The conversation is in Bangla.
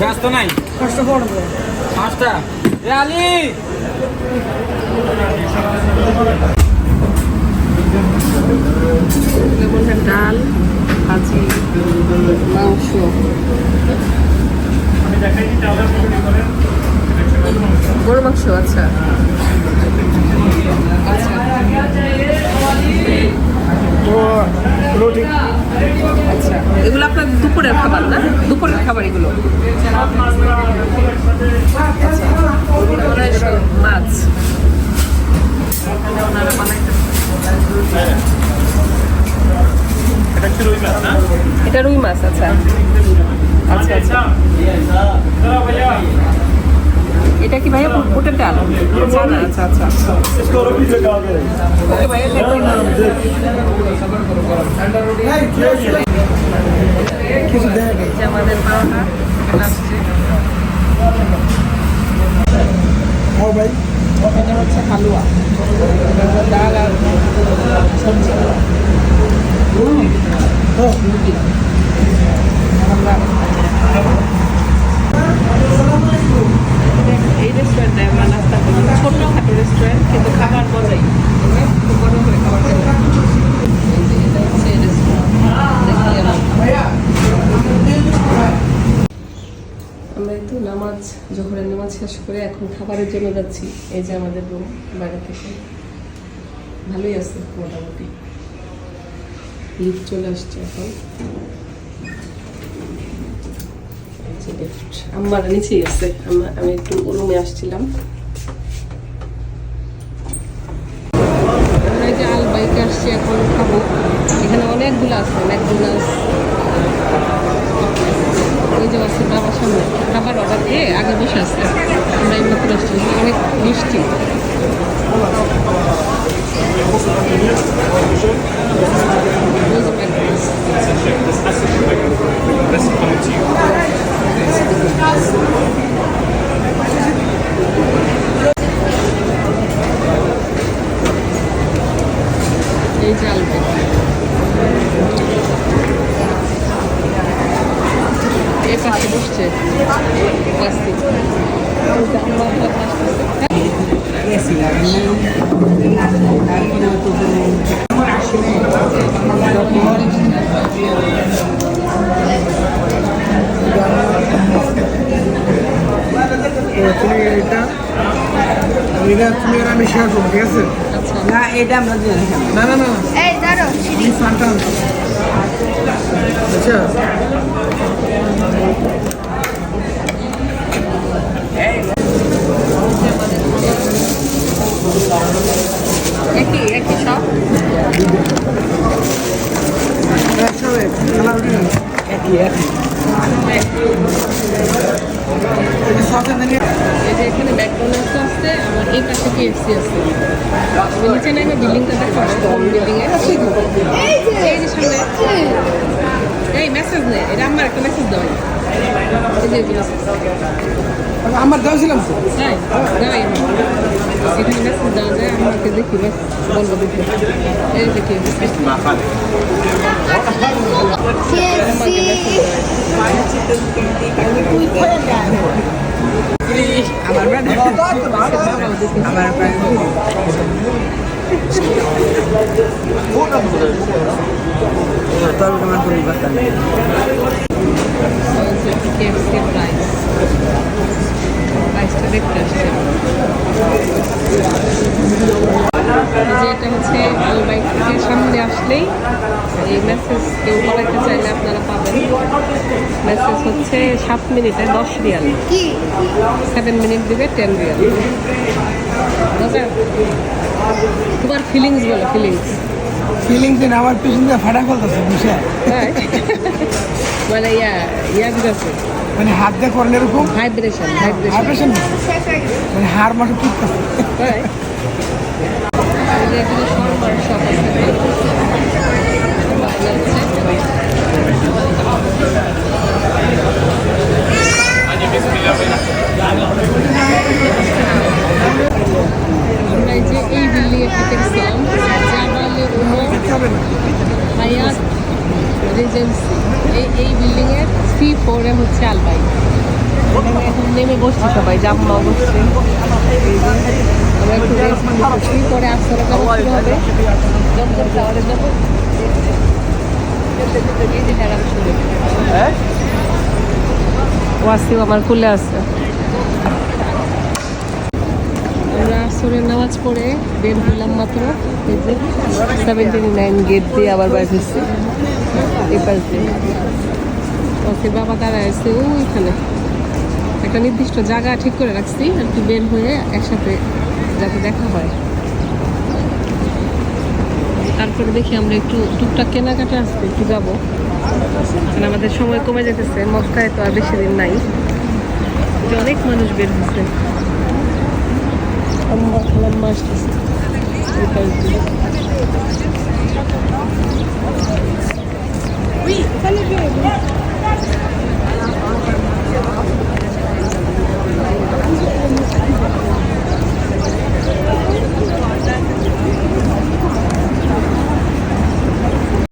ব্যস্ত নাই? পাঁচটা। এ আলি! ডাল ভাজি মাংস। গরু মাংস আচ্ছা। রুটি। আচ্ছা এগুলো আপনার দুপুরের খাবার না? দুপুরের খাবার এগুলো? আচ্ছা মাছ। এটা রুই মাছ আচ্ছা। আচ্ছা আচ্ছা। এটা কি ভাইয়া বুটের ডাল? চানা আচ্ছা। আচ্ছা ওকে ভাইয়া দেখি। কিছু দেয় এই যে আমাদের বারোটা এখানে আসছে ও ভাই এটা হচ্ছে হালুয়া এটা হচ্ছে ডাল আর সবজি ও রুটি আমরা এই রেস্টুরেন্টে আমরা নাস্তা করি ছোট্ট খাটো রেস্টুরেন্ট কিন্তু খাবার মজাই আমরা খুব বড় করে খাবার খাই এই যে এটা হচ্ছে এই রেস্টুরেন্ট দেখি একটু নামাজ, জোহরের নামাজ শেষ করে এখন খাবারের জন্য যাচ্ছি, এই যে আমাদের রুম বাইরে থেকে। ভালোই আছে মোটামুটি। লিফট চলে আসছে এখন। আমার নিচেই আছে। আমি একটু রুমে আসছিলাম। আসছি, এখন খাব। এখানে অনেকগুলো আছে, ম্যাকডোনাল্ডস। যে আছে বাবার সামনে। খাবার অর্ডার দিয়ে আগে বসে আছে। আমরা এই আসছি অনেক মিষ্টি। যে McDonald's। এই যে আলবেট এই পাশে বসছে প্লাস্টিক তো তুমি এটা এটা তুমি আর আমি শেয়ার করব ঠিক আছে আচ্ছা না এটা আমরা দিয়ে রাখলাম না না না না এই দাঁড়ো আমি ফান্টা আনছি আচ্ছা। একই একই সব? একই একই। এখানে ম্যাকডোনাল্ডস আছে আমার এই পাশে কেএফসি আছে। নিচে নেমে বিল্ডিংটা দেখাবো বিল্ডিং এ। এই মেসেজ নে? এটা আমার একটা মেসেজ দাও। এই যে এগুলো। আমার দেওয়া ছিলাম তো তাই দাঁড়াই এখানে মেসেজ দেওয়া যায় আমাকে দেখি মেসেজ বলব দেখি। এই আমার আমার طالب كمان كل البحث عن যে এটা হচ্ছে আলবাইক থেকে সামনে আসলেই এই মেসেজ কেউ করাইতে চাইলে আপনারা পাবেন। মেসেজ হচ্ছে সাত মিনিটে দশ রিয়াল। সেভেন মিনিট দিবে টেন রিয়াল? তোমার ফিলিংস বলো ফিলিংস ফিলিং দিন আমার পিছন দিয়ে ফাটা ফেলতেছে বুঝে মানে ইয়া ইয়া দিতেছে। মানে হাত দিয়ে করেন এরকম? ভাইব্রেশন ভাইব্রেশন হয়ে মানে হাড় মাঠে এই যে এখানে শপ আছে। আমরা যে এই বিল্ডিং এ টিকে গেছিলাম হবে হায়াত, রিজেন্সি, এই এই বিল্ডিংয়ের সি ফোরে হচ্ছে আলবাই। নেমে বসছি সবাই জাম্মা বসছে। আমরা একটু রেস্ট নিতেছি পরে আসরে হবে? জমজম টাওয়ারে যাব এই যে হেরাম শুরু ওয়াসিও আমার খুলে আছে। আমরা আসরের নামাজ পড়ে বের হলাম মাত্র সেভেন্টি নাইন গেট দিয়ে আবার বাইর হচ্ছে। এই পাশ। দিয়ে ওকে বাবা দাঁড়ায় আছে ওইখানে। একটা নির্দিষ্ট জায়গা ঠিক করে রাখছি আর কি বের হয়ে একসাথে যাতে দেখা হয়। তারপরে দেখি আমরা একটু টুকটাক কেনাকাটা আসতে একটু যাব। কারণ আমাদের সময় কমে যেতেছে মক্কায় তো আর বেশি দিন নাই। অনেক মানুষ বের হচ্ছে আসতেছে।